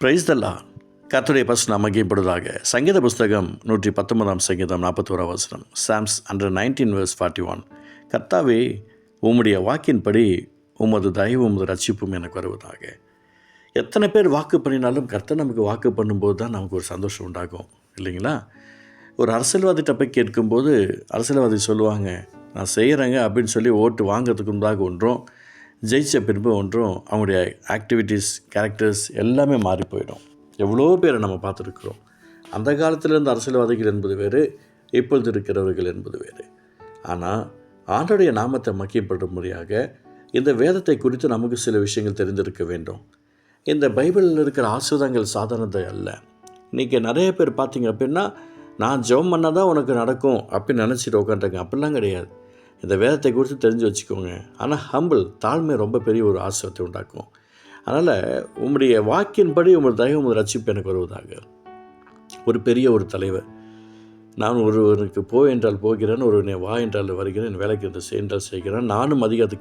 Price தல்லா கர்த்தருடைய bus நாம் மகிப்படுவதாக சங்கீத புஸ்தகம் நூற்றி பத்தொன்பதாம் சங்கீதம் நாற்பத்தோராம் வசனம். Psalms under nineteen verse forty one கர்த்தாவே உம்முடைய வாக்கின்படி உமது தயவு உமது ரட்சிப்பும் எனக்கு வருவதாக. எத்தனை பேர் வாக்கு பண்ணினாலும் கர்த்தர் நமக்கு வாக்கு பண்ணும்போது தான் நமக்கு ஒரு சந்தோஷம் உண்டாகும். இல்லைங்களா? ஒரு அரசியல்வாதிகிட்ட போய் கேட்கும்போது அரசியல்வாதி சொல்லுவாங்க நான் செய்கிறேங்க அப்படின்னு சொல்லி ஓட்டு வாங்கிறதுக்கு முன்பாக ஒன்றும். ஜெயித்த பின்பு ஒன்றும் அவங்களுடைய ஆக்டிவிட்டீஸ் கேரக்டர்ஸ் எல்லாமே மாறி போயிடும். எவ்வளோ பேரை நம்ம பார்த்துருக்குறோம். அந்த காலத்தில் இருந்த அரசியல்வாதிகள் என்பது வேறு இப்பொழுது இருக்கிறவர்கள் என்பது வேறு. ஆனால் ஆண்டோடைய நாமத்தை மக்கியப்படும் முறையாக இந்த வேதத்தை குறித்து நமக்கு சில விஷயங்கள் தெரிந்திருக்க வேண்டும். இந்த பைபிளில் இருக்கிற ஆசிரதங்கள் சாதாரணத்தை அல்ல. இன்றைக்கி நிறைய பேர் பார்த்தீங்க அப்படின்னா நான் ஜெபம் பண்ணால் தான் உனக்கு நடக்கும் அப்படின்னு நினச்சிட்டு உட்காந்துருங்க அப்படிலாம் கிடையாது. இந்த வேதத்தை குறித்து தெரிஞ்சு வச்சுக்கோங்க. ஆனால் ஹம்பிள் தாழ்மை ரொம்ப பெரிய ஒரு ஆசிரத்தை உண்டாக்கும். அதனால் உம்முடைய வாக்கின்படி உங்கள் தயவு உமது ரட்சிப்பு எனக்கு வருவதாக. ஒரு பெரிய ஒரு தலைவர். நான் ஒருவனுக்கு போ என்றால் போகிறேன் ஒருவனை வா என்றால் வருகிறேன் என் வேலைக்கு இந்த செய் என்றால் செய்கிறேன் நானும் அதிக அது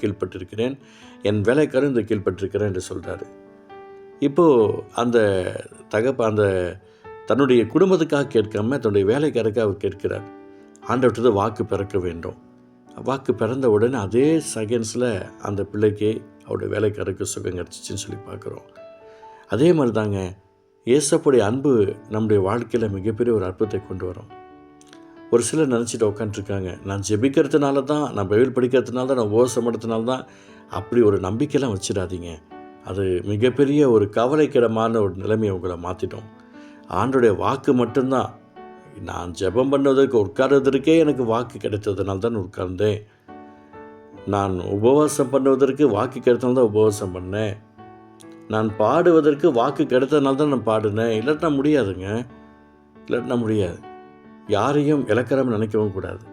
என் வேலைக்காரும் இந்த கீழ்ப்பட்டிருக்கிறேன் என்று சொல்கிறாரு இப்போது அந்த தகப்ப அந்த தன்னுடைய குடும்பத்துக்காக கேட்காம தன்னுடைய வேலைக்காரருக்காக அவர் கேட்கிறார் ஆண்டவற்றது வாக்கு பிறக்க வேண்டும். வாக்கு பிறந்த உடனே அதே செகண்ட்ஸில் அந்த பிள்ளைக்கு அவருடைய வேலைக்காரருக்கு சுகம் கிடச்சிச்சின்னு சொல்லி பார்க்குறோம். அதே மாதிரி தாங்க இயேசப்புடைய அன்பு நம்முடைய வாழ்க்கையில் மிகப்பெரிய ஒரு அற்புதத்தை கொண்டு வரும். ஒரு சிலர் நினச்சிட்டு உட்காந்துருக்காங்க நான் ஜெபிக்கிறதுனால தான் நான் பைபிள் படிக்கிறதுனால தான் நான் ஓசம் எடுத்தனால தான் அப்படி ஒரு நம்பிக்கையெல்லாம் வச்சிடாதீங்க. அது மிகப்பெரிய ஒரு கவலைக்கிடமான ஒரு நிலைமையை உங்களை மாற்றிட்டோம் ஆண்டுடைய வாக்கு மட்டும்தான் நான் ஜெபம் பண்ணுவதற்கு உட்கார்வதற்கே எனக்கு வாக்கு கிடைத்ததுனால தான் உட்கார்ந்தேன். நான் உபவாசம் பண்ணுவதற்கு வாக்கு கிடைத்தனால தான் உபவாசம் பண்ணேன். நான் பாடுவதற்கு வாக்கு கிடைத்ததுனால தான் நான் பாடினேன். இல்லாட்டினா முடியாதுங்க. இல்லாட்டினா முடியாது. யாரையும் இலக்கரம் நினைக்கவும் கூடாது.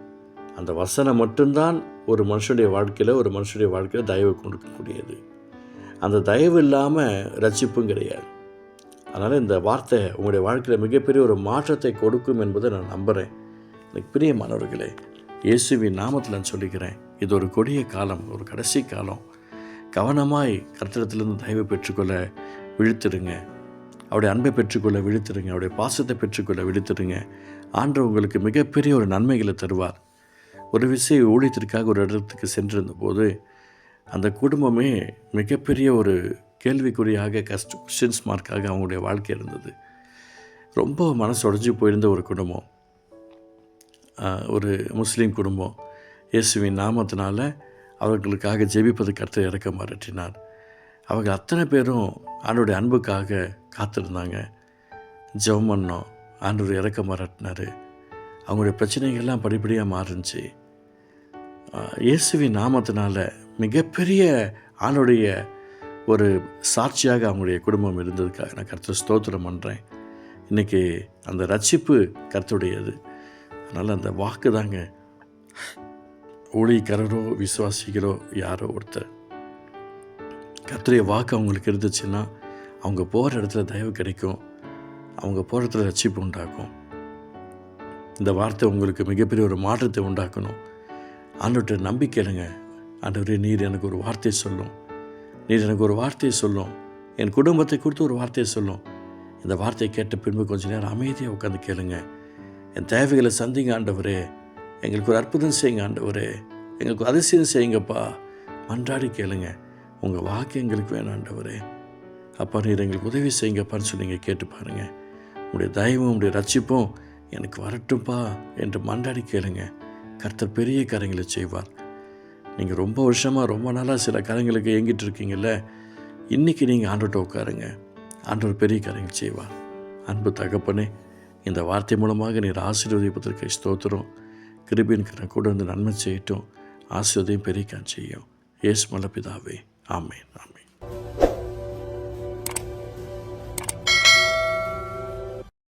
அந்த வசனம் மட்டும்தான் ஒரு மனுஷனுடைய வாழ்க்கையில் ஒரு மனுஷனுடைய வாழ்க்கையில் தயவு கொடுக்கக்கூடியது. அந்த தயவு இல்லாமல் ரட்சிப்பும் கிடையாது. அதனால் இந்த வார்த்தை உங்களுடைய வாழ்க்கையில் மிகப்பெரிய ஒரு மாற்றத்தை கொடுக்கும் என்பதை நான் நம்புகிறேன் எனக்கு பிரியமானவர்களே இயேசுவின் நாமத்தில் நான் சொல்லிக்கிறேன் இது ஒரு கொடிய காலம் ஒரு கடைசி காலம். கவனமாய் கர்த்தத்திலிருந்து தயவு பெற்றுக்கொள்ள விழுத்துருங்க. அவருடைய அன்பை பெற்றுக்கொள்ள விழுத்துருங்க. அவருடைய பாசத்தை பெற்றுக்கொள்ள விழுத்துருங்க. ஆண்டு உங்களுக்கு மிகப்பெரிய ஒரு நன்மைகளை தருவார். ஒரு விஷய ஊழியத்திற்காக ஒரு இடத்துக்கு சென்றிருந்த போது அந்த குடும்பமே மிகப்பெரிய ஒரு கேள்விக்குறியாக கஷ்ட கொஷின்ஸ் மார்க்காக அவங்களுடைய வாழ்க்கை இருந்தது. ரொம்ப மனசு உடஞ்சி போயிருந்த ஒரு குடும்பம். ஒரு முஸ்லீம் குடும்பம். இயேசுவின் நாமத்தினால அவர்களுக்காக ஜெபிப்பது கருத்தை இறக்க மாற்றினார் அவங்க அத்தனை பேரும் ஆண்டோடைய அன்புக்காக காத்திருந்தாங்க. ஜெபம் பண்ணோம். ஆண்டவர் இறக்க மாறாட்டினார் அவங்களுடைய பிரச்சனைகள்லாம் படிப்படியாக மாறுச்சு. இயேசுவின் நாமத்தினால மிகப்பெரிய ஆளுடைய ஒரு சாட்சியாக அவங்களுடைய குடும்பம் இருந்ததுக்காக நான் கருத்து ஸ்தோத்திரம் பண்ணுறேன் இன்றைக்கி அந்த ரட்சிப்பு கருத்துடையது அதனால் அந்த வாக்கு தாங்க. ஊழியக்காரரோ விசுவாசிக்கிறோ யாரோ ஒருத்தர். கத்துடைய வாக்கு அவங்களுக்கு இருந்துச்சுன்னா அவங்க போகிற இடத்துல தயவு கிடைக்கும். அவங்க போகிற இடத்துல ரட்சிப்பு உண்டாக்கும். இந்த வார்த்தை உங்களுக்கு மிகப்பெரிய ஒரு மாற்றத்தை உண்டாக்கணும். ஆண்டவர்கிட்ட நம்பிக்கை இல்லைங்க ஆண்டவரே நீர் எனக்கு ஒரு வார்த்தை சொல்லும். நீர் எனக்கு ஒரு வார்த்தையை சொல்லும். என் குடும்பத்தை கொடுத்து ஒரு வார்த்தையை சொல்லும். இந்த வார்த்தையை கேட்ட பின்பு கொஞ்ச நேரம் அமைதியாக உட்காந்து கேளுங்க. என் தேவைகளை சந்திங்க ஆண்டவரே. எங்களுக்கு ஒரு அற்புதம் செய்யுங்க ஆண்டவரே. எங்களுக்கு அதிசயம் செய்யுங்கப்பா. மன்றாடி கேளுங்க. உங்கள் வாக்கு எங்களுக்கு வேணும் ஆண்டவரே. அப்பா நீர் எங்களுக்கு உதவி செய்யுங்கப்பான்னு சொல்லி நீங்கள் கேட்டு பாருங்கள் உங்களுடைய தயவும் உங்களுடைய ரட்சிப்பும் எனக்கு வரட்டும்ப்பா என்று மன்றாடி கேளுங்க. கர்த்தர் பெரிய காரியங்களை செய்வார். நீங்கள் ரொம்ப வருஷமாக ரொம்ப நாளாக சில காரியங்களுக்கு இயங்கிட்டு இருக்கீங்கல்ல? இன்றைக்கி நீங்கள் ஆண்டோட்ட உட்காருங்க. ஆண்டவர் பெரிய காரியங்கள் செய்வார். அன்பு தகப்பனே இந்த வார்த்தை மூலமாக நீர் ஆசீர்வதிப்பதற்கு ஸ்தோத்திரம். கிருபின் கரை கூட வந்து நன்மை செய்யட்டும். ஆசீர்வதையும் பெரிய செய்யும். ஏசு மலப்பிதாவே ஆமேன் ஆமேன்.